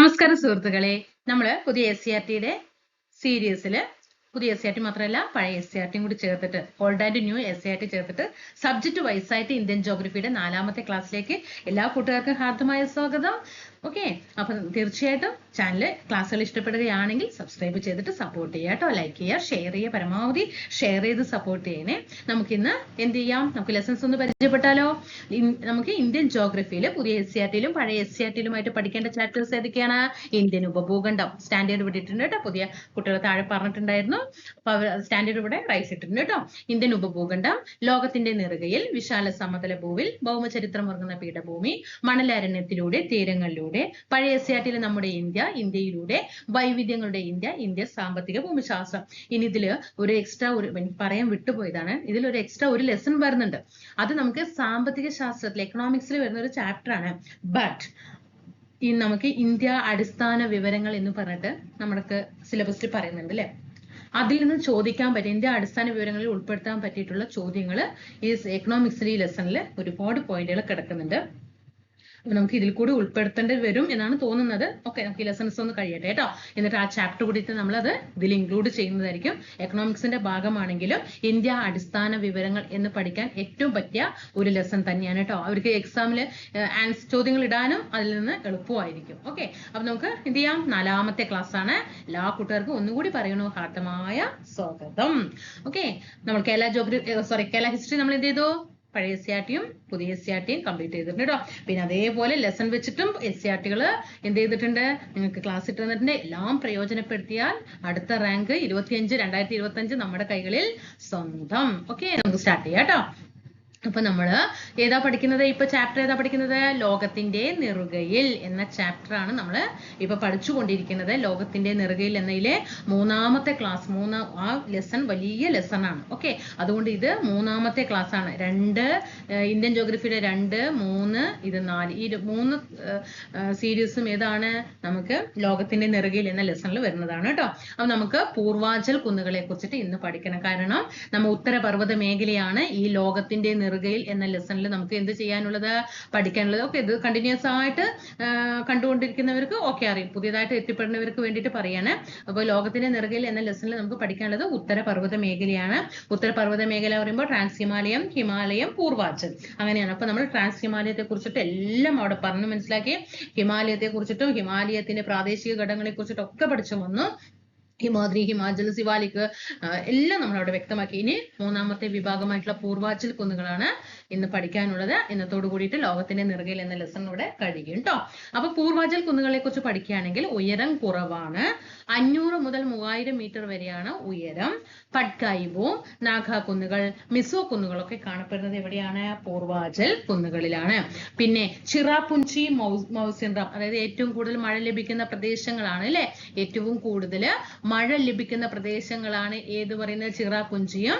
നമസ്കാരം സുഹൃത്തുക്കളെ. നമ്മൾ പുതിയ എസ് സി ആർ ടിയുടെ സീരീസിൽ പുതിയ എസ് സി ആർ ടി മാത്രമല്ല പഴയ എസ് സി ആർ ടിയും കൂടി ചേർത്തിട്ട് old and new S C R T ചേർത്തിട്ട് സബ്ജക്ട് വൈസ് ആയിട്ട് ഇന്ത്യൻ ജോഗ്രഫിയുടെ നാലാമത്തെ ക്ലാസ്സിലേക്ക് എല്ലാ കൂട്ടുകാർക്കും ഹാർദമായ സ്വാഗതം. ഓക്കെ? അപ്പൊ തീർച്ചയായിട്ടും ചാനൽ ക്ലാസ്സുകൾ ഇഷ്ടപ്പെടുകയാണെങ്കിൽ സബ്സ്ക്രൈബ് ചെയ്തിട്ട് സപ്പോർട്ട് ചെയ്യുക കേട്ടോ. ലൈക്ക് ചെയ്യുക ഷെയർ ചെയ്യുക പരമാവധി ഷെയർ ചെയ്ത് സപ്പോർട്ട് ചെയ്യണേ. നമുക്കിന്ന് എന്ത് ചെയ്യാം? നമുക്ക് ലെസൺസ് ഒന്ന് പരിചയപ്പെട്ടാലോ? നമുക്ക് ഇന്ത്യൻ ജോഗ്രഫിയിൽ പുതിയ എസ് സി ആർ ടിയിലും പഴയ എസ് സി ആർ ടിയിലുമായിട്ട് പഠിക്കേണ്ട ചാപ്റ്റേഴ്സ് ഏതൊക്കെയാണ്? ഇന്ത്യൻ ഉപഭൂഖണ്ഡം. സ്റ്റാൻഡേർഡ് വിട്ടിട്ടുണ്ട് കേട്ടോ. പുതിയ കുട്ടികൾ താഴെ പറഞ്ഞിട്ടുണ്ടായിരുന്നു. സ്റ്റാൻഡേർഡ് ഇവിടെ റൈസ് ഇട്ടിട്ടുണ്ട് കേട്ടോ. ഇന്ത്യൻ ഉപഭൂഖണ്ഡം ലോകത്തിന്റെ നെറുകയിൽ വിശാല സമതല ഭൂവിൽ ഭൗമചരിത്രം ഉറങ്ങുന്ന പീഠഭൂമി മണലാരണ്യത്തിലൂടെ തീരങ്ങളിലൂടെ പഴയ എസ് സി നമ്മുടെ ഇന്ത്യ ഇന്ത്യയിലൂടെ വൈവിധ്യങ്ങളുടെ ഇന്ത്യ ഇന്ത്യ സാമ്പത്തിക ഭൂമിശാസ്ത്രം. ഇനി ഇതിൽ ഒരു എക്സ്ട്രാ ഒരു പറയാൻ വിട്ടുപോയതാണ്. ഇതിൽ ഒരു എക്സ്ട്രാ ഒരു ലെസൺ വരുന്നുണ്ട്. അത് നമുക്ക് സാമ്പത്തിക ശാസ്ത്രത്തിൽ എക്കണോമിക്സിൽ വരുന്ന ഒരു ചാപ്റ്റർ ആണ്. ബട്ട് ഈ നമുക്ക് ഇന്ത്യ അടിസ്ഥാന വിവരങ്ങൾ എന്ന് പറഞ്ഞിട്ട് നമ്മൾക്ക് സിലബസിൽ പറയുന്നുണ്ട് അല്ലെ അതിൽ നിന്ന് ചോദിക്കാൻ പറ്റും ഇന്ത്യ അടിസ്ഥാന വിവരങ്ങളിൽ ഉൾപ്പെടുത്താൻ പറ്റിയിട്ടുള്ള ചോദ്യങ്ങൾ ഈ എക്കണോമിക്സിലെ ഈ ലെസണിൽ ഒരുപാട് പോയിന്റുകൾ കിടക്കുന്നുണ്ട്. നമുക്ക് ഇതിൽ കൂടി ഉൾപ്പെടുത്തേണ്ടി വരും എന്നാണ് തോന്നുന്നത്. ഓക്കെ നമുക്ക് ഈ ലെസൺസ് ഒന്ന് കഴിയട്ടെ കേട്ടോ. എന്നിട്ട് ആ ചാപ്റ്റർ കൂടിയിട്ട് അത് ഇതിൽ ഇൻക്ലൂഡ് ചെയ്യുന്നതായിരിക്കും. എക്കണോമിക്സിന്റെ ഭാഗമാണെങ്കിലും ഇന്ത്യ അടിസ്ഥാന വിവരങ്ങൾ എന്ന് പഠിക്കാൻ ഏറ്റവും പറ്റിയ ഒരു ലെസൺ തന്നെയാണ് കേട്ടോ. അവർക്ക് എക്സാമിൽ ആൻസർ ചോദ്യങ്ങൾ ഇടാനും അതിൽ നിന്ന് എളുപ്പമായിരിക്കും. ഓക്കെ അപ്പൊ നമുക്ക് എന്ത് ചെയ്യാം? നാലാമത്തെ ക്ലാസ് ആണ്. എല്ലാ കൂട്ടുകാർക്കും ഒന്നുകൂടി പറയണു. ഹാർദമായ സ്വാഗതം. ഓക്കെ നമ്മൾ Kerala geography sorry Kerala history നമ്മൾ എന്ത് ചെയ്തു? പഴയ എസ് സി ആർ ടിയും പുതിയ എസ് സി ആർ ടിയും കംപ്ലീറ്റ് ചെയ്തിട്ടുണ്ട് കേട്ടോ പിന്നെ അതേപോലെ ലെസൺ വെച്ചിട്ടും എസ് സി ആർ ടികൾ എന്ത് ചെയ്തിട്ടുണ്ട്? നിങ്ങൾക്ക് ക്ലാസ് ഇട്ട് തന്നിട്ടുണ്ട് എല്ലാം പ്രയോജനപ്പെടുത്തിയാൽ അടുത്ത റാങ്ക് ഇരുപത്തിയഞ്ച് രണ്ടായിരത്തി ഇരുപത്തി നമ്മുടെ കൈകളിൽ സ്വന്തം. ഓക്കെ നമുക്ക് സ്റ്റാർട്ട് ചെയ്യാം കേട്ടോ അപ്പൊ നമ്മൾ ഏതാ പഠിക്കുന്നത്? ഇപ്പൊ ചാപ്റ്റർ ഏതാ പഠിക്കുന്നത്? ലോകത്തിന്റെ നെറുകയിൽ എന്ന ചാപ്റ്റർ ആണ് നമ്മൾ ഇപ്പൊ പഠിച്ചുകൊണ്ടിരിക്കുന്നത്. ലോകത്തിന്റെ നെറുകയിൽ എന്നതിലെ മൂന്നാമത്തെ ക്ലാസ് മൂന്ന് ആ ലെസൺ വലിയ ലെസൺ ആണ്. ഓക്കെ അതുകൊണ്ട് ഇത് മൂന്നാമത്തെ ക്ലാസ് ആണ്. രണ്ട് ഇന്ത്യൻ ജോഗ്രഫിയുടെ രണ്ട് മൂന്ന് ഇത് നാല്. ഈ മൂന്ന് സീരീസും ഏതാണ്? നമുക്ക് ലോകത്തിന്റെ നെറുകയിൽ എന്ന ലെസണിൽ വരുന്നതാണ് കേട്ടോ. അപ്പൊ നമുക്ക് പൂർവാചൽ കുന്നുകളെ കുറിച്ചിട്ട് ഇന്ന് പഠിക്കണം. കാരണം നമ്മ ഉത്തരപർവത മേഖലയാണ് ഈ ലോകത്തിന്റെ നെറുകയിൽ എന്ന ലെസണിൽ നമുക്ക് എന്ത് ചെയ്യാനുള്ളത് പഠിക്കാനുള്ളത് ഓക്കെ ഇത് കണ്ടിന്യൂസ് ആയിട്ട് കണ്ടുകൊണ്ടിരിക്കുന്നവർക്ക് ഓക്കെ അറിയും. പുതിയതായിട്ട് എത്തിപ്പെടുന്നവർക്ക് വേണ്ടിയിട്ട് പറയാണ്. അപ്പോൾ ലോകത്തിന്റെ നെറുകയിൽ എന്ന ലെസണിൽ നമുക്ക് പഠിക്കാനുള്ളത് ഉത്തരപർവത മേഖലയാണ്. ഉത്തരപർവത മേഖല പറയുമ്പോൾ ട്രാൻസ് ഹിമാലയം ഹിമാലയം പൂർവാച്ചൽ അങ്ങനെയാണ്. അപ്പൊ നമ്മൾ ട്രാൻസ് ഹിമാലയത്തെ കുറിച്ചിട്ട് എല്ലാം അവിടെ പറഞ്ഞു മനസ്സിലാക്കി. ഹിമാലയത്തെ കുറിച്ചിട്ടും ഹിമാലയത്തിന്റെ പ്രാദേശിക ഘടകങ്ങളെ കുറിച്ചിട്ടും ഒക്കെ പഠിച്ചു വന്നു. ഹിമാദ്രി ഹിമാചൽ സിവാലിക് എല്ലാം നമ്മൾ അവിടെ വ്യക്തമാക്കി. ഇനി മൂന്നാമത്തെ വിഭാഗമായിട്ടുള്ള പൂർവാചൽ കുന്നുകളാണ് ഇന്ന് പഠിക്കാനുള്ളത്. ഇന്നത്തോട് കൂടിയിട്ട് ലോകത്തിന്റെ നിറകയിൽ എന്ന ലെസൺ ഇവിടെ കഴിയും കേട്ടോ അപ്പൊ പൂർവാചൽ കുന്നുകളെ കുറിച്ച് പഠിക്കുകയാണെങ്കിൽ ഉയരം കുറവാണ്. അഞ്ഞൂറ് മുതൽ മൂവായിരം മീറ്റർ വരെയാണ് ഉയരം. പട്കായിബു നാഗ കുന്നുകൾ മിസോ കുന്നുകളൊക്കെ കാണപ്പെടുന്നത് എവിടെയാണ്? പൂർവാചൽ കുന്നുകളിലാണ്. പിന്നെ ചിറാപുഞ്ചി മൗസിൻറാം അതായത് ഏറ്റവും കൂടുതൽ മഴ ലഭിക്കുന്ന പ്രദേശങ്ങളാണ് അല്ലെ? ഏറ്റവും കൂടുതൽ മഴ ലഭിക്കുന്ന പ്രദേശങ്ങളാണ് ഏത് പറയുന്നത്? ചിറാപുഞ്ചിയും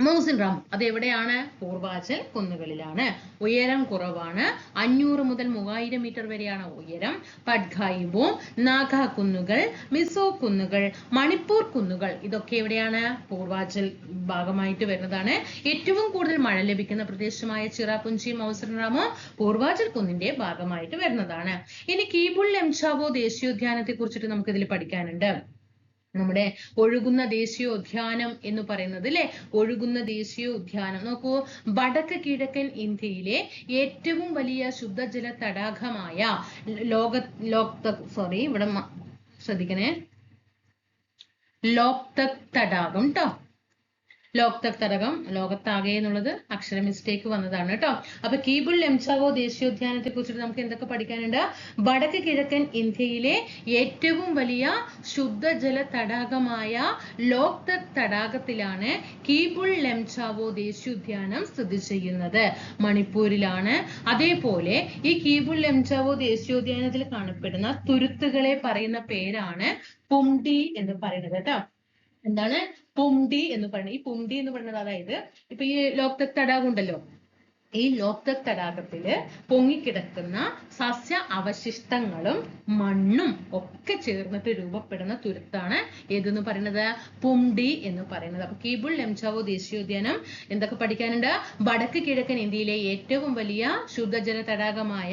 മൗസിൻ റാം അത് എവിടെയാണ് പൂർവാചൽ കുന്നുകളിലാണ്. ഉയരം കുറവാണ്. അഞ്ഞൂറ് മുതൽ മൂവായിരം മീറ്റർ വരെയാണ് ഉയരം. പഡ്ഖായിബും നാഗ കുന്നുകൾ മിസോ കുന്നുകൾ മണിപ്പൂർ കുന്നുകൾ ഇതൊക്കെ എവിടെയാണ്? പൂർവാചൽ ഭാഗമായിട്ട് വരുന്നതാണ്. ഏറ്റവും കൂടുതൽ മഴ ലഭിക്കുന്ന പ്രദേശമായ ചിറാപുഞ്ചി മൗസിൻ റാമോ പൂർവാചൽ കുന്നിന്റെ ഭാഗമായിട്ട് വരുന്നതാണ്. ഇനി കീബുൾ ലെംചാവോ ദേശീയോദ്യാനത്തെ കുറിച്ചിട്ട് നമുക്ക് ഇതിൽ പഠിക്കാനുണ്ട്. നമ്മുടെ ഒഴുകുന്ന ദേശീയോദ്യാനം എന്ന് പറയുന്നത് അല്ലെ ഒഴുകുന്ന ദേശീയോദ്യാനം. നോക്കൂ വടക്ക് കിഴക്കൻ ഇന്ത്യയിലെ ഏറ്റവും വലിയ ശുദ്ധജല തടാകമായ ലോക ലോക് സോറി ഇവിടെ ശ്രദ്ധിക്കണേ. ലോക്തക് തടാകം ട്ടോ. ലോക്തക് തടാകം ലോകത്താകെ എന്നുള്ളത് അക്ഷര മിസ്റ്റേക്ക് വന്നതാണ് കേട്ടോ. അപ്പൊ കീബുൾ ലെംചാവോ ദേശീയോദ്യാനത്തെ കുറിച്ചിട്ട് നമുക്ക് എന്തൊക്കെ പഠിക്കാനുണ്ട്? വടക്ക് കിഴക്കൻ ഇന്ത്യയിലെ ഏറ്റവും വലിയ ശുദ്ധജല തടാകമായ ലോക്തക് തടാകത്തിലാണ് കീബുൾ ലെംചാവോ ദേശീയോദ്യാനം സ്ഥിതി ചെയ്യുന്നത്. മണിപ്പൂരിലാണ്. അതേപോലെ ഈ കീബുൾ ലെംചാവോ ദേശീയോദ്യാനത്തിൽ കാണപ്പെടുന്ന തുരുത്തുകളെ പറയുന്ന പേരാണ് പുംഡി എന്ന് പറയുന്നത് കേട്ടോ. എന്താണ്? പുംഡി എന്ന് പറയുന്നത് ഈ പുംഡി എന്ന് പറയുന്നത് അതായത് ഇപ്പൊ ഈ ലോക്തക് തടാകം ഉണ്ടല്ലോ ഈ ലോക്തക് തടാകത്തിൽ പൊങ്ങിക്കിടക്കുന്ന സസ്യ അവശിഷ്ടങ്ങളും മണ്ണും ഒക്കെ ചേർന്നിട്ട് രൂപപ്പെടുന്ന തുരുത്താണ് ഏതെന്ന് പറയുന്നത്? പുംഡി എന്ന് പറയുന്നത്. അപ്പൊ കീബുൾ ലംചാവോ ദേശീയോദ്യാനം എന്തൊക്കെ പഠിക്കാനുണ്ട്? വടക്ക് കിഴക്കൻ ഇന്ത്യയിലെ ഏറ്റവും വലിയ ശുദ്ധജല തടാകമായ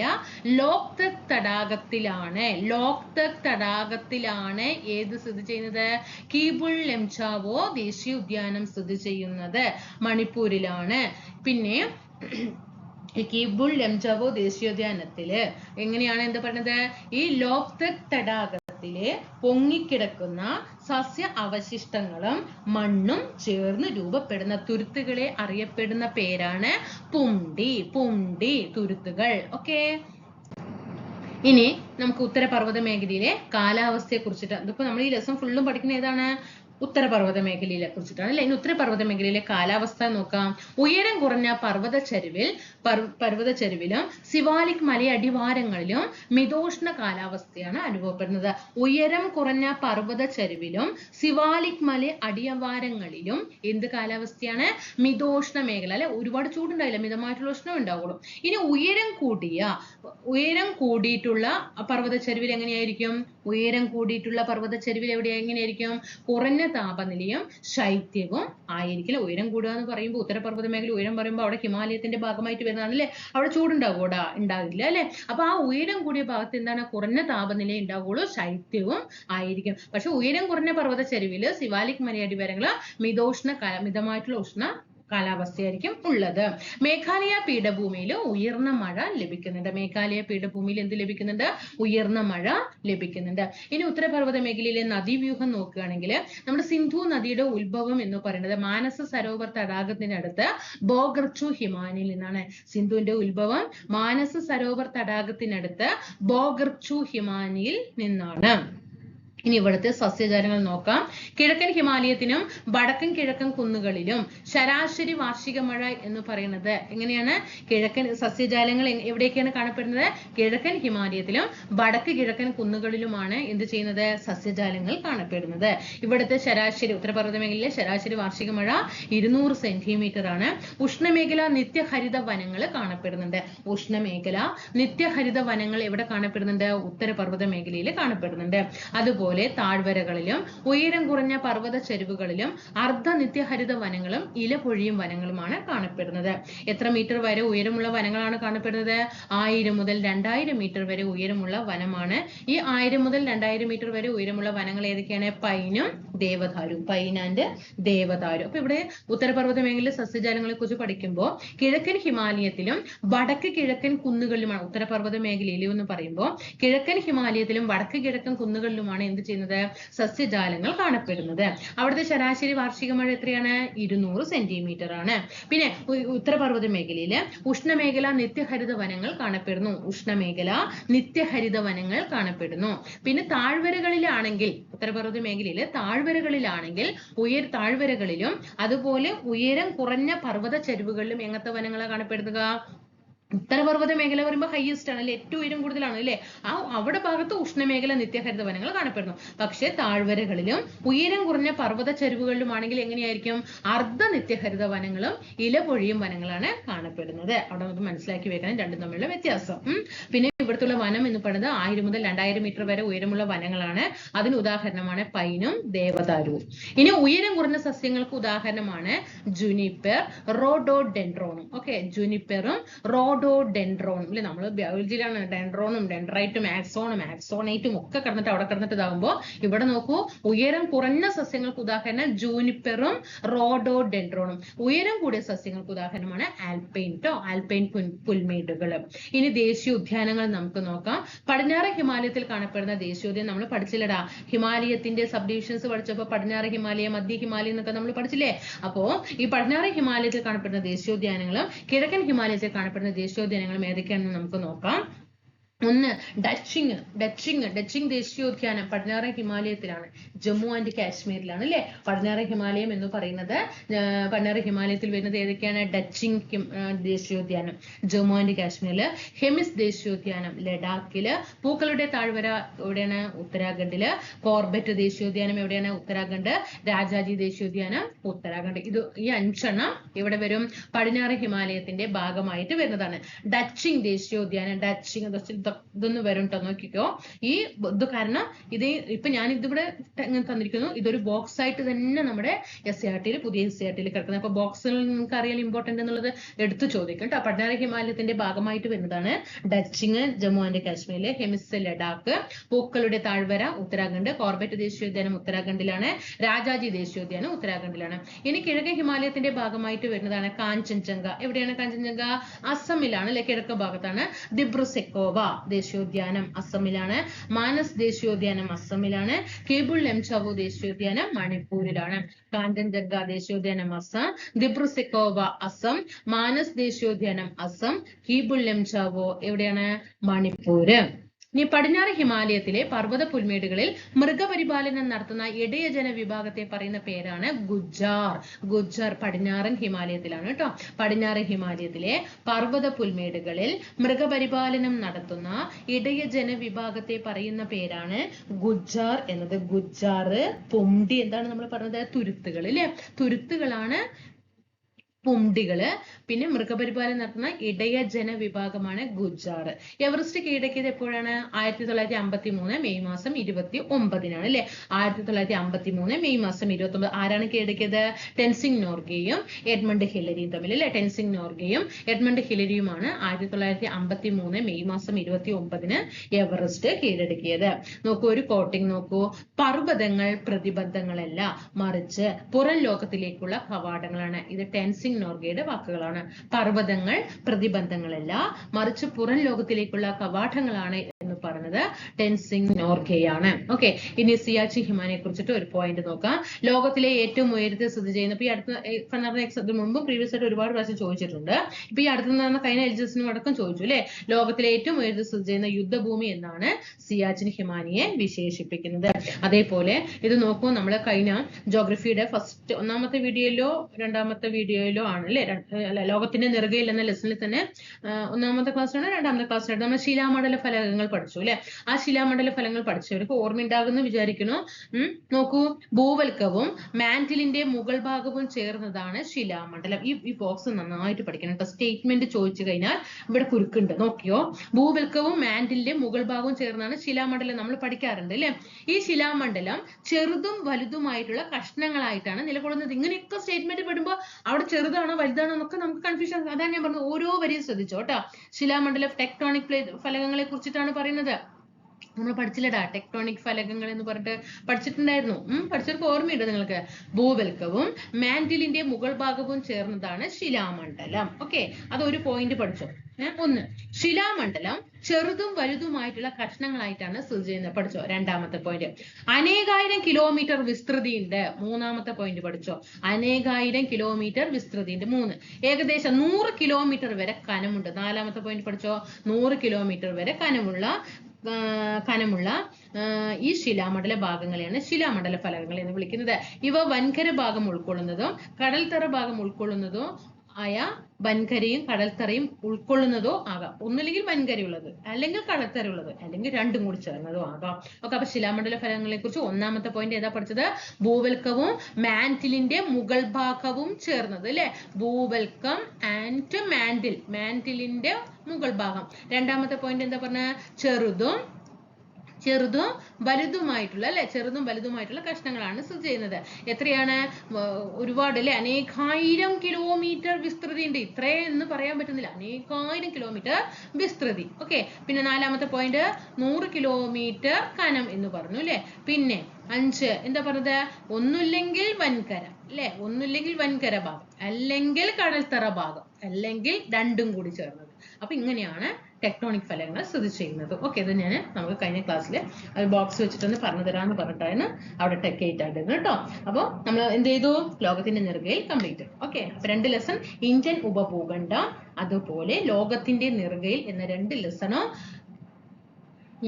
ലോക്തക് തടാകത്തിലാണ് ലോക്തക് തടാകത്തിലാണ് ഏത് സ്ഥിതി ചെയ്യുന്നത്? കീബുൾ ലെംചാവോ ദേശീയോദ്യാനം സ്ഥിതി ചെയ്യുന്നത് മണിപ്പൂരിലാണ്. പിന്നെ കീബുൾ ലംജാവോ ദേശീയോദ്യാനത്തിൽ എങ്ങനെയാണ് എന്താ പറയുന്നത് ഈ ലോക്തക് തടാകത്തിലെ പൊങ്ങിക്കിടക്കുന്ന സസ്യ അവശിഷ്ടങ്ങളും മണ്ണും ചേർന്ന് രൂപപ്പെടുന്ന തുരുത്തുകളെ അറിയപ്പെടുന്ന പേരാണ് പുണ്ടി പുണ്ടി തുരുത്തുകൾ. ഓക്കെ? ഇനി നമുക്ക് ഉത്തരപർവത മേഖലയിലെ കാലാവസ്ഥയെ കുറിച്ചിട്ട് ഇതിപ്പോ നമ്മൾ ഈ ലെസൺ ഫുള്ളും പഠിക്കുന്ന ഏതാണ്? ഉത്തരപർവത മേഖലയിലെ കുറിച്ചിട്ടാണ് അല്ലെ? ഇനി ഉത്തരപർവത മേഖലയിലെ കാലാവസ്ഥ നോക്കാം. ഉയരം കുറഞ്ഞ പർവത ചരിവിൽ പർവത ചരിവിലും സിവാലിക് മലയടിവാരങ്ങളിലും മിതോഷ്ണ കാലാവസ്ഥയാണ് അനുഭവപ്പെടുന്നത്. ഉയരം കുറഞ്ഞ പർവത ചരിവിലും സിവാലിക് മല അടിയവാരങ്ങളിലും എന്ത് കാലാവസ്ഥയാണ്? മിതോഷ്ണ മേഖല അല്ലെ? ഒരുപാട് ചൂടുണ്ടാവില്ല മിതമായിട്ടുള്ള ഉഷ്ണം ഉണ്ടാവുള്ളൂ. ഇനി ഉയരം കൂടിയ ഉയരം കൂടിയിട്ടുള്ള പർവത ചരിവിൽ എങ്ങനെയായിരിക്കും? ഉയരം കൂടിയിട്ടുള്ള പർവത ചരിവിൽ എവിടെ എങ്ങനെയായിരിക്കും? കുറഞ്ഞ താപനിലയും ശൈത്യവും ആയിരിക്കില്ല. ഉയരം കൂടുക എന്ന് പറയുമ്പോൾ ഉത്തരപർവത മേഖല ഉയരം പറയുമ്പോൾ അവിടെ ഹിമാലയത്തിന്റെ ഭാഗമായിട്ട് വരുന്നതാണ് അല്ലേ അവിടെ ചൂടുണ്ടാകൂട ഉണ്ടാകില്ല അല്ലേ? അപ്പൊ ആ ഉയരം കൂടിയ ഭാഗത്ത് എന്താണ്? കുറഞ്ഞ താപനില ഉണ്ടാവുള്ളൂ ശൈത്യവും ആയിരിക്കും. പക്ഷെ ഉയരം കുറഞ്ഞ പർവത ചരിവിൽ സിവാലിക് മലയടിവാരങ്ങൾ മിതോഷ്ണ മിതമായിട്ടുള്ള ഉഷ്ണ കാലാവസ്ഥയായിരിക്കും ഉള്ളത്. മേഘാലയ പീഠഭൂമിയിൽ ഉയർന്ന മഴ ലഭിക്കുന്നുണ്ട്. മേഘാലയ പീഠഭൂമിയിൽ എന്ത് ലഭിക്കുന്നുണ്ട്? ഉയർന്ന മഴ ലഭിക്കുന്നുണ്ട്. ഇനി ഉത്തരപർവത മേഖലയിലെ നദീവ്യൂഹം നോക്കുകയാണെങ്കിൽ നമ്മുടെ സിന്ധു നദിയുടെ ഉത്ഭവം എന്ന് പറയുന്നത് മാനസ സരോവർ തടാകത്തിനടുത്ത് ബോഗർച്ചു ഹിമാനിയിൽ നിന്നാണ്. സിന്ധുവിന്റെ ഉത്ഭവം മാനസ സരോവർ തടാകത്തിനടുത്ത് ബോഗർച്ചു ഹിമാനിയിൽ നിന്നാണ്. ഇനി ഇവിടുത്തെ സസ്യജാലങ്ങൾ നോക്കാം. കിഴക്കൻ ഹിമാലയത്തിനും വടക്കൻ കിഴക്കൻ കുന്നുകളിലും ശരാശരി വാർഷിക മഴ എന്ന് പറയുന്നത് എങ്ങനെയാണ്? കിഴക്കൻ സസ്യജാലങ്ങൾ എവിടെയൊക്കെയാണ് കാണപ്പെടുന്നത്? കിഴക്കൻ ഹിമാലയത്തിലും വടക്ക് കിഴക്കൻ കുന്നുകളിലുമാണ് എന്ത് ചെയ്യുന്നത്? സസ്യജാലങ്ങൾ കാണപ്പെടുന്നത്. ഇവിടുത്തെ ശരാശരി ഉത്തരപർവത മേഖലയിലെ ശരാശരി വാർഷിക മഴ ഇരുന്നൂറ് സെന്റിമീറ്റർ ആണ്. ഉഷ്ണമേഖല നിത്യഹരിത വനങ്ങൾ കാണപ്പെടുന്നുണ്ട്. ഉഷ്ണമേഖല നിത്യഹരിത വനങ്ങൾ എവിടെ കാണപ്പെടുന്നുണ്ട്? ഉത്തരപർവത മേഖലയിൽ കാണപ്പെടുന്നുണ്ട്. അതുപോലെ താഴ്വരകളിലും ഉയരം കുറഞ്ഞ പർവത ചെരുവുകളിലും അർദ്ധ നിത്യഹരിത വനങ്ങളും ഇലപൊഴിയും വനങ്ങളുമാണ് കാണപ്പെടുന്നത്. എത്ര മീറ്റർ വരെ ഉയരമുള്ള വനങ്ങളാണ് കാണപ്പെടുന്നത്? ആയിരം മുതൽ രണ്ടായിരം മീറ്റർ വരെ ഉയരമുള്ള വനമാണ്. ഈ ആയിരം മുതൽ രണ്ടായിരം മീറ്റർ വരെ ഉയരമുള്ള വനങ്ങൾ ഏതൊക്കെയാണ്? പൈനും ദേവദാരു പൈൻ ആൻഡ് ദേവദാരു അപ്പൊ ഇവിടെ ഉത്തരപർവത മേഖലയിലെ സസ്യജാലങ്ങളെ കുറിച്ച് പഠിക്കുമ്പോൾ കിഴക്കൻ ഹിമാലയത്തിലും വടക്ക് കിഴക്കൻ കുന്നുകളിലുമാണ് ഉത്തരപർവത മേഖലയിൽ എന്ന് പറയുമ്പോൾ കിഴക്കൻ ഹിമാലയത്തിലും വടക്ക് കിഴക്കൻ കുന്നുകളിലുമാണ് എന്ത് ചെയ്യുന്നത്? സസ്യജാലങ്ങൾ കാണപ്പെടുന്നത്. അവിടുത്തെ ശരാശരി വാർഷിക മഴ എത്രയാണ്? ഇരുന്നൂറ് സെന്റിമീറ്റർ ആണ്. പിന്നെ ഉത്തരപർവത മേഖലയിൽ ഉഷ്ണമേഖല നിത്യഹരിത വനങ്ങൾ കാണപ്പെടുന്നു. ഉഷ്ണമേഖല നിത്യഹരിത വനങ്ങൾ കാണപ്പെടുന്നു. പിന്നെ താഴ്വരകളിലാണെങ്കിൽ ഉത്തരപർവത മേഖലയിൽ താഴ്വരകളിലാണെങ്കിൽ ഉയർ താഴ്വരകളിലും അതുപോലെ ഉയരം കുറഞ്ഞ പർവത ചരിവുകളിലും എങ്ങനത്തെ വനങ്ങളാണ് കാണപ്പെടുന്നത്? ഉത്തരപർവത മേഖല പറയുമ്പോൾ ഹൈയസ്റ്റ് ആണ് അല്ലെ? ഏറ്റവും ഉയരം കൂടുതലാണ് അല്ലെ? ആ അവിടെ ഭാഗത്ത് ഉഷ്ണമേഖല നിത്യഹരിത വനങ്ങൾ കാണപ്പെടുന്നു. പക്ഷേ താഴ്വരകളിലും ഉയരം കുറഞ്ഞ പർവത ചരിവുകളിലുമാണെങ്കിൽ എങ്ങനെയായിരിക്കും? അർദ്ധ നിത്യഹരിത വനങ്ങളും ഇലപൊഴിയും വനങ്ങളാണ് കാണപ്പെടുന്നത്. അവിടെ നമുക്ക് മനസ്സിലാക്കി വെക്കണം രണ്ടും തമ്മിലുള്ള വ്യത്യാസം. പിന്നെ ഇവിടുത്തുള്ള വനം എന്ന് പറയുന്നത് ആയിരം മുതൽ രണ്ടായിരം മീറ്റർ വരെ ഉയരമുള്ള വനങ്ങളാണ്. അതിന് ഉദാഹരണമാണ് പൈനും ദേവദാരുവും. ഇനി ഉയരം കുറഞ്ഞ സസ്യങ്ങൾക്ക് ഉദാഹരണമാണ് ജുനിപ്പർ റോഡോ ഡെൻഡ്രോണും ഓക്കെ ജുനിപ്പറും റോഡോ ഡെൻഡ്രോണും അല്ലെ നമ്മൾ ബയോളജിയിലാണ് ഡെൻഡ്രോണും ഡെൻഡ്രൈറ്റും ആക്സോണും ആക്സോണൈറ്റും ഒക്കെ കിടന്നിട്ട് അവിടെ കിടന്നിട്ട് ഇതാകുമ്പോൾ ഇവിടെ നോക്കൂ ഉയരം കുറഞ്ഞ സസ്യങ്ങൾക്ക് ഉദാഹരണം ജൂനിപ്പറും റോഡോ ഡെൻഡ്രോണും ഉയരം കൂടിയ സസ്യങ്ങൾക്ക് ഉദാഹരണമാണ് ആൽപൈൻ ടോ ആൽപൈൻ പുൽ- പുൽമേടുകൾ ഇനി ദേശീയ ഉദ്യാനങ്ങൾ നമുക്ക് നോക്കാം. പടിഞ്ഞാറ് ഹിമാലയത്തിൽ കാണപ്പെടുന്ന ദേശീയോദ്യാനം നമ്മൾ പഠിച്ചില്ലടാ. ഹിമാലയത്തിന്റെ സബ് ഡിവിഷൻസ് പഠിച്ചപ്പോൾ പടിഞ്ഞാറ് ഹിമാലയ മധ്യ ഹിമാലയം എന്നൊക്കെ നമ്മൾ പഠിച്ചില്ലേ? അപ്പോ ഈ പടിഞ്ഞാറ് ഹിമാലയത്തിൽ കാണപ്പെടുന്ന ദേശീയോദ്യാനങ്ങളും കിഴക്കൻ ഹിമാലയത്തിൽ കാണപ്പെടുന്ന ദേശീയോദ്യാനങ്ങളും ഏതൊക്കെയാണെന്ന് നമുക്ക് നോക്കാം. ഒന്ന് ഡച്ചിങ് ഡച്ചിങ് ഡച്ചിങ് ദേശീയോദ്യാനം പടിഞ്ഞാറൻ ഹിമാലയത്തിലാണ്. ജമ്മു ആൻഡ് കാശ്മീരിലാണ് അല്ലെ? പടിഞ്ഞാറൻ ഹിമാലയം എന്ന് പറയുന്നത് പടിഞ്ഞാറൻ ഹിമാലയത്തിൽ വരുന്നത് ഏതൊക്കെയാണ്? ഡച്ചിങ് ദേശീയോദ്യാനം ജമ്മു ആൻഡ് കാശ്മീരിൽ ഹെമിസ് ദേശീയോദ്യാനം ലഡാക്കിൽ പൂക്കളുടെ താഴ്വര എവിടെയാണ്? ഉത്തരാഖണ്ഡിൽ. കോർബറ്റ് ദേശീയോദ്യാനം എവിടെയാണ്? ഉത്തരാഖണ്ഡ്. രാജാജി ദേശീയോദ്യാനം ഉത്തരാഖണ്ഡ്. ഇത് ഈ അഞ്ചെണ്ണം ഇവിടെ വരും പടിഞ്ഞാറൻ ഹിമാലയത്തിന്റെ ഭാഗമായിട്ട് വരുന്നതാണ്. ഡച്ചിങ് ദേശീയോദ്യാനം ഡച്ചിങ് ഇതൊന്ന് വരും കേട്ടോ നോക്കിക്കോ. ഈ ഇത് കാരണം ഇത് ഇപ്പൊ ഞാൻ ഇതിവിടെ തന്നിരിക്കുന്നു. ഇതൊരു ബോക്സ് ആയിട്ട് തന്നെ നമ്മുടെ എസ് സി ആർ ടിയിൽ പുതിയ എസ് സി ആർ ടിയിൽ കിടക്കുന്നത്. അപ്പൊ ബോക്സിൽ നിങ്ങൾക്ക് അറിയാൻ ഇമ്പോർട്ടന്റ് എന്നുള്ളത് എടുത്തു ചോദിക്കും കേട്ടോ പടിഞ്ഞാറൻ ഹിമാലയത്തിന്റെ ഭാഗമായിട്ട് വരുന്നതാണ് ഡച്ചിങ് ജമ്മു ആൻഡ് കാശ്മീരിലെ ഹെമിസ് ലഡാക്ക് പൂക്കളുടെ താഴ്വര ഉത്തരാഖണ്ഡ് കോർബറ്റ് ദേശീയോദ്യാനം ഉത്തരാഖണ്ഡിലാണ് രാജാജി ദേശീയോദ്യാനം ഉത്തരാഖണ്ഡിലാണ്. ഇനി കിഴക്കൻ ഹിമാലയത്തിന്റെ ഭാഗമായിട്ട് വരുന്നതാണ് കാഞ്ചൻജംഗ. എവിടെയാണ് കാഞ്ചൻജംഗ? അസമിലാണ് അല്ലെ? കിഴക്ക് ഭാഗത്താണ്. ദിബ്രുസെക്കോവ. ദേശീയോദ്യാനം അസമിലാണ്. മാനസ് ദേശീയോദ്യാനം അസമിലാണ്. കേബിൾ ലെംചാവോ ദേശീയോദ്യാനം മണിപ്പൂരിലാണ്. കാഞ്ചൻജംഗ ദേശീയോദ്യാനം അസം. ദിബ്രുസെക്കോവ അസം. മാനസ് ദേശീയോദ്യാനം അസം. കീബുൾ ലെംചാവോ എവിടെയാണ്? മണിപ്പൂര്. ഇനി പടിഞ്ഞാറ് ഹിമാലയത്തിലെ പർവത പുൽമേടുകളിൽ മൃഗപരിപാലനം നടത്തുന്ന ഇടയജന വിഭാഗത്തെ പറയുന്ന പേരാണ് ഗുജ്ജാർ. ഗുജ്ജാർ പടിഞ്ഞാറൻ ഹിമാലയത്തിലാണ് കേട്ടോ. പടിഞ്ഞാറ് ഹിമാലയത്തിലെ പർവത പുൽമേടുകളിൽ മൃഗപരിപാലനം നടത്തുന്ന ഇടയജന വിഭാഗത്തെ പറയുന്ന പേരാണ് ഗുജ്ജാർ എന്നത് ഗുജ്ജാർ പൊണ്ടി എന്താണ് നമ്മൾ പറഞ്ഞത്? തുരുത്തുകൾ അല്ലെ തുരുത്തുകളാണ് പുണ്ടികൾ. പിന്നെ മൃഗപരിപാലനം നടത്തുന്ന ഇടയജന വിഭാഗമാണ് ഗുജാർ എവറസ്റ്റ് കീഴടക്കിയത് എപ്പോഴാണ്? ആയിരത്തി തൊള്ളായിരത്തി അമ്പത്തി മൂന്ന് മെയ് മാസം ഇരുപത്തി ഒമ്പതിനാണ് അല്ലെ? ആയിരത്തി തൊള്ളായിരത്തി അമ്പത്തി മൂന്ന് മെയ് മാസം ഇരുപത്തി ഒമ്പത് ആരാണ് കീഴടക്കിയത്? ടെൻസിംഗ് നോർഗയും എഡ്മണ്ട് ഹില്ലരിയും തമ്മിൽ അല്ലെ? ടെൻസിംഗ് നോർഗയും എഡ്മണ്ട് ഹില്ലരിയുമാണ് ആയിരത്തി തൊള്ളായിരത്തി അമ്പത്തി മൂന്ന് മെയ് മാസം ഇരുപത്തി ഒമ്പതിന് എവറസ്റ്റ് കീഴടക്കിയത്. നോക്കൂ ഒരു കോട്ടിംഗ് നോക്കൂ. പർവതങ്ങൾ പ്രതിബന്ധങ്ങളല്ല മറിച്ച് പുറം ലോകത്തിലേക്കുള്ള കവാടങ്ങളാണ്. ഇത് ടെൻസിംഗ് നോർഗയുടെ വാക്കുകളാണ്. പർവതങ്ങൾ പ്രതിബന്ധങ്ങളല്ല മറിച്ച് പുറം ലോകത്തിലേക്കുള്ള കവാടങ്ങളാണ് പറഞ്ഞത്. ടെൻസിങ് നോർഗയാണ് ഓക്കെ ഇനി സിയാച്ചി ഹിമാനെ കുറിച്ചിട്ട് ഒരു പോയിന്റ് നോക്കാം. ലോകത്തിലെ ഏറ്റവും ഉയരത്തിൽ സ്ഥിതി ചെയ്യുന്ന ഇപ്പൊ ഈ അടുത്ത എക്സാമിന് മുമ്പ് പ്രീവിയസ് ആയിട്ട് ഒരുപാട് പ്രാവശ്യം ചോദിച്ചിട്ടുണ്ട്. ഇപ്പൊ ഈ അടുത്ത് നടന്ന കഴിഞ്ഞ എൽജസിനും അടക്കം ചോദിച്ചു അല്ലെ? ലോകത്തിലെ ഏറ്റവും ഉയരത്തിൽ സ്ഥിതി ചെയ്യുന്ന യുദ്ധഭൂമി എന്നാണ് സിയാച്ചിൻ ഹിമാനിയെ വിശേഷിപ്പിക്കുന്നത്. അതേപോലെ ഇത് നോക്കൂ നമ്മൾ കഴിഞ്ഞ ജോഗ്രഫിയുടെ ഫസ്റ്റ് ഒന്നാമത്തെ വീഡിയോയിലോ രണ്ടാമത്തെ വീഡിയോയിലോ ആണ് അല്ലെ? അല്ല ലോകത്തിന്റെ നെറുകയിൽ എന്ന ലെസണിൽ തന്നെ ഒന്നാമത്തെ ക്ലാസ്സിലാണ് രണ്ടാമത്തെ ക്ലാസ്സിലാണ് നമ്മൾ ശിലാമണ്ഡല ഫലകങ്ങൾ പഠിച്ചു. അല്ലെ? ആ ശിലാമണ്ഡല ഫലങ്ങൾ പഠിച്ചവർക്ക് ഓർമ്മയുണ്ടാകുന്നു വിചാരിക്കുന്നു. ഉം നോക്കൂ. ഭൂവൽക്കവും മാന്റിലിന്റെ മുകൾ ഭാഗവും ചേർന്നതാണ് ശിലാമണ്ഡലം. ഈ ഈ ബോക്സ് നന്നായിട്ട് പഠിക്കണം കേട്ടോ സ്റ്റേറ്റ്മെന്റ് ചോദിച്ചു കഴിഞ്ഞാൽ ഇവിടെ കുരുക്കുണ്ട്. നോക്കിയോ? ഭൂവൽക്കവും മാന്റിലിന്റെ മുകൾ ഭാഗവും ചേർന്നാണ് ശിലാമണ്ഡലം നമ്മൾ പഠിക്കാറുണ്ട് അല്ലെ? ഈ ശിലാമണ്ഡലം ചെറുതും വലുതുമായിട്ടുള്ള കഷ്ണങ്ങളായിട്ടാണ് നിലകൊള്ളുന്നത്. ഇങ്ങനെയൊക്കെ സ്റ്റേറ്റ്മെന്റ് പെടുമ്പോൾ അവിടെ ചെറുതാണോ വലുതാണോ എന്നൊക്കെ നമുക്ക് കൺഫ്യൂഷൻ അതാണ് ഞാൻ പറഞ്ഞത്. ഓരോ വരിയും ശ്രദ്ധിച്ചോട്ടോ ശിലാമണ്ഡലം ടെക്ടോണിക് ഫലകങ്ങളെ കുറിച്ചിട്ടാണ് പറയുന്നത്. നമ്മൾ പഠിച്ചില്ലടാ ടെക്ടോണിക് ഫലകങ്ങൾ എന്ന് പറഞ്ഞിട്ട് പഠിച്ചിട്ടുണ്ടായിരുന്നു. പഠിച്ചവർക്ക് ഓർമ്മയുണ്ട് നിങ്ങൾക്ക്? ഭൂവൽക്കവും മാന്റിലിന്റെ മുകൾ ഭാഗവും ചേർന്നതാണ് ശിലാമണ്ഡലം. ഓക്കെ ഒരു പോയിന്റ് പഠിച്ചോ. ഒന്ന്. ശിലാമണ്ഡലം ചെറുതും വലുതുമായിട്ടുള്ള കഷ്ണങ്ങളായിട്ടാണ് സ്ഥിതി ചെയ്യുന്നത്. പഠിച്ചോ? രണ്ടാമത്തെ പോയിന്റ് അനേകായിരം കിലോമീറ്റർ വിസ്തൃതിയുണ്ട്. മൂന്നാമത്തെ പോയിന്റ് പഠിച്ചോ? അനേകായിരം കിലോമീറ്റർ വിസ്തൃതിയുണ്ട്. മൂന്ന്. ഏകദേശം നൂറ് കിലോമീറ്റർ വരെ കനമുണ്ട്. നാലാമത്തെ പോയിന്റ് പഠിച്ചോ? നൂറ് കിലോമീറ്റർ വരെ കനമുള്ള കനമുള്ള ഈ ശിലാമണ്ഡല ഭാഗങ്ങളെയാണ് ശിലാമണ്ഡല ഫലകങ്ങൾ എന്ന് വിളിക്കുന്നത്. ഇവ വൻകര ഭാഗം ഉൾക്കൊള്ളുന്നതും കടൽത്തറ ഭാഗം ഉൾക്കൊള്ളുന്നതും ആയ വൻകരയും കടൽത്തറയും ഉൾക്കൊള്ളുന്നതോ ആകാം. ഒന്നുമില്ലെങ്കിൽ വൻകരയുള്ളത് അല്ലെങ്കിൽ കടൽത്തറയുള്ളത് അല്ലെങ്കിൽ രണ്ടും കൂടി ചേർന്നതോ ആകാം. ഓക്കെ അപ്പൊ ശിലാമണ്ഡല ഫലങ്ങളെ കുറിച്ച് ഒന്നാമത്തെ പോയിന്റ് ഏതാ പഠിച്ചത്? ഭൂവൽക്കവും മാന്റിലിന്റെ മുകൾ ഭാഗവും ചേർന്നത് അല്ലെ? ഭൂവൽക്കം ആൻഡ് മാന്റിൽ മാന്റിലിന്റെ മുകൾ ഭാഗം. രണ്ടാമത്തെ പോയിന്റ് എന്താ പറഞ്ഞ? ചെറുതും ചെറുതും വലുതുമായിട്ടുള്ള അല്ലെ? ചെറുതും വലുതുമായിട്ടുള്ള കഷ്ണങ്ങളാണ് സ്ഥിതി ചെയ്യുന്നത്. എത്രയാണ്? ഒരുപാട് അല്ലെ? അനേകായിരം കിലോമീറ്റർ വിസ്തൃതി ഉണ്ട് ഇത്രേ എന്ന് പറയാൻ പറ്റുന്നില്ല. അനേകായിരം കിലോമീറ്റർ വിസ്തൃതി. ഓക്കെ പിന്നെ നാലാമത്തെ പോയിന്റ് നൂറ് കിലോമീറ്റർ കനം എന്ന് പറഞ്ഞു അല്ലെ? പിന്നെ അഞ്ച് എന്താ പറഞ്ഞത്? ഒന്നുമില്ലെങ്കിൽ വൻകര അല്ലെ? ഒന്നുമില്ലെങ്കിൽ വൻകര ഭാഗം അല്ലെങ്കിൽ കടൽത്തറ ഭാഗം അല്ലെങ്കിൽ രണ്ടും കൂടി ചേർന്നത്. അപ്പൊ ഇങ്ങനെയാണ് ടെക്ടോണിക് ഫലങ്ങൾ സ്ഥിതി ചെയ്യുന്നത്. ഓക്കെ ഇത് ഞാൻ നമുക്ക് കഴിഞ്ഞ ക്ലാസ്സിൽ അത് ബോക്സ് വെച്ചിട്ടൊന്ന് പറഞ്ഞു തരാമെന്ന് പറഞ്ഞിട്ടാണ് അവിടെ ടെക്ക് ആയിട്ടായിരുന്നു കേട്ടോ അപ്പോൾ നമ്മൾ എന്ത് ചെയ്തു? ലോകത്തിന്റെ നെറുകയിൽ കംപ്ലീറ്റ് ഓക്കെ അപ്പൊ രണ്ട് ലെസൺ ഇന്ത്യൻ ഉപഭൂഖണ്ഡം അതുപോലെ ലോകത്തിന്റെ നെറുകയിൽ എന്ന രണ്ട് ലെസണും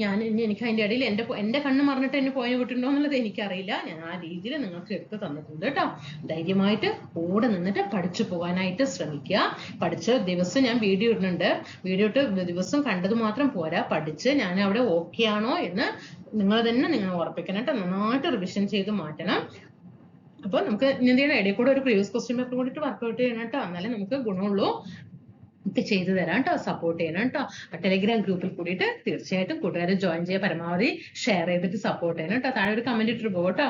ഞാൻ ഇനി എനിക്ക് അതിന്റെ ഇടയിൽ എന്റെ എന്റെ കണ്ണ് മറന്നിട്ട് എന്നെ പോയ വിട്ടുണ്ടോ എന്നുള്ളത് എനിക്കറിയില്ല. ഞാൻ ആ രീതിയിൽ നിങ്ങൾക്ക് എടുത്ത് തന്നിട്ടുണ്ട് കേട്ടോ. ധൈര്യമായിട്ട് കൂടെ നിന്നിട്ട് പഠിച്ചു പോകാനായിട്ട് ശ്രമിക്കുക. പഠിച്ച ദിവസം ഞാൻ വീഡിയോ ഇടുന്നുണ്ട്. വീഡിയോ ഇട്ട് ദിവസം കണ്ടത് മാത്രം പോരാ. പഠിച്ച് ഞാൻ അവിടെ ഓക്കെ ആണോ എന്ന് നിങ്ങൾ തന്നെ നിങ്ങൾ ഉറപ്പിക്കണം കേട്ടോ. നന്നായിട്ട് റിവിഷൻ ചെയ്ത് മാറ്റണം. അപ്പൊ നമുക്ക് ഇനി എന്തെങ്കിലും ഇടയിൽ കൂടെ ഒരു പ്രീവിയസ് ക്വസ്റ്റ്യൻ പേപ്പർ കൂടിയിട്ട് വർക്ക്ഔട്ട് ചെയ്യണം കേട്ടോ. എന്നാലേ നമുക്ക് ഗുണമുള്ളൂ. ഒക്കെ ചെയ്തു തരാം കേട്ടോ സപ്പോർട്ട് ചെയ്യണം കേട്ടോ ടെലിഗ്രാം ഗ്രൂപ്പിൽ കൂടിയിട്ട് തീർച്ചയായിട്ടും കൂട്ടുകാരെ ജോയിൻ ചെയ്യുക പരമാവധി ഷെയർ ചെയ്തിട്ട് സപ്പോർട്ട് ചെയ്യണം കേട്ടോ താഴെ ഒരു കമന്റ് ഇട്ടിട്ട് പോകും കേട്ടോ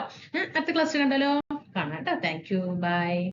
അടുത്ത ക്ലാസ് കണ്ടല്ലോ. കാണാം കേട്ടോ താങ്ക് യു ബൈ